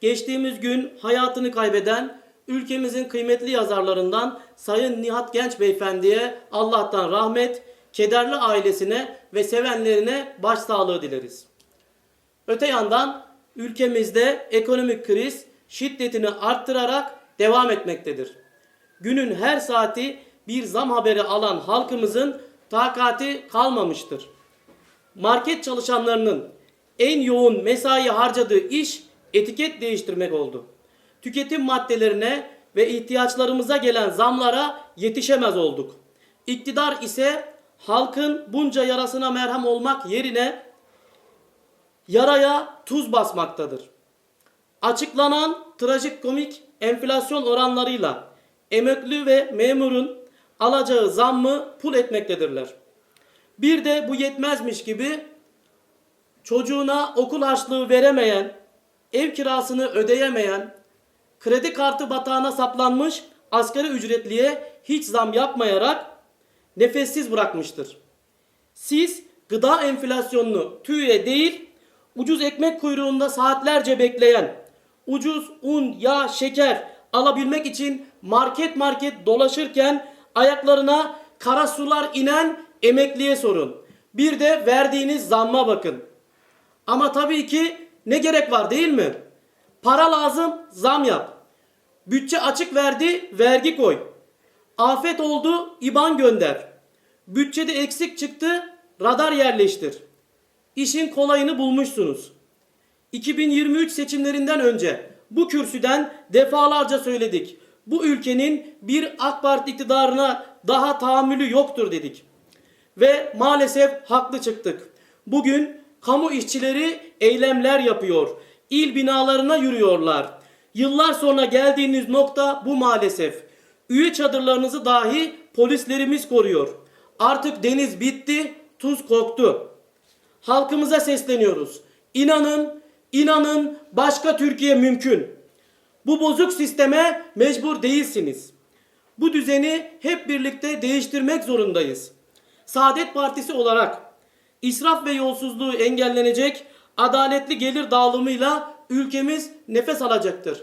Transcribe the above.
geçtiğimiz gün hayatını kaybeden ülkemizin kıymetli yazarlarından Sayın Nihat Genç Beyefendi'ye Allah'tan rahmet, kederli ailesine ve sevenlerine başsağlığı dileriz. Öte yandan ülkemizde ekonomik kriz şiddetini arttırarak devam etmektedir. Günün her saati bir zam haberi alan halkımızın takati kalmamıştır. Market çalışanlarının en yoğun mesai harcadığı iş etiket değiştirmek oldu. Tüketim maddelerine ve ihtiyaçlarımıza gelen zamlara yetişemez olduk. İktidar ise halkın bunca yarasına merhem olmak yerine yaraya tuz basmaktadır. Açıklanan trajikomik enflasyon oranlarıyla emekli ve memurun alacağı zammı pul etmektedirler. Bir de bu yetmezmiş gibi çocuğuna okul harçlığı veremeyen, ev kirasını ödeyemeyen, kredi kartı batağına saplanmış asgari ücretliye hiç zam yapmayarak nefessiz bırakmıştır. Siz gıda enflasyonunu TÜİ'ye değil, ucuz ekmek kuyruğunda saatlerce bekleyen, ucuz un, yağ, şeker alabilmek için market market dolaşırken ayaklarına kara sular inen emekliye sorun. Bir de verdiğiniz zamma bakın. Ama tabii ki ne gerek var değil mi? Para lazım, zam yap. Bütçe açık verdi, vergi koy. Afet oldu, IBAN gönder. Bütçede eksik çıktı, radar yerleştir. İşin kolayını bulmuşsunuz. 2023 seçimlerinden önce bu kürsüden defalarca söyledik. Bu ülkenin bir AK Parti iktidarına daha tahammülü yoktur dedik. Ve maalesef haklı çıktık. Bugün kamu işçileri eylemler yapıyor. İl binalarına yürüyorlar. Yıllar sonra geldiğiniz nokta bu maalesef. Üye çadırlarınızı dahi polislerimiz koruyor. Artık deniz bitti, tuz koktu. Halkımıza sesleniyoruz. İnanın, inanın başka Türkiye mümkün. Bu bozuk sisteme mecbur değilsiniz. Bu düzeni hep birlikte değiştirmek zorundayız. Saadet Partisi olarak israf ve yolsuzluğu engellenecek adaletli gelir dağılımıyla ülkemiz nefes alacaktır.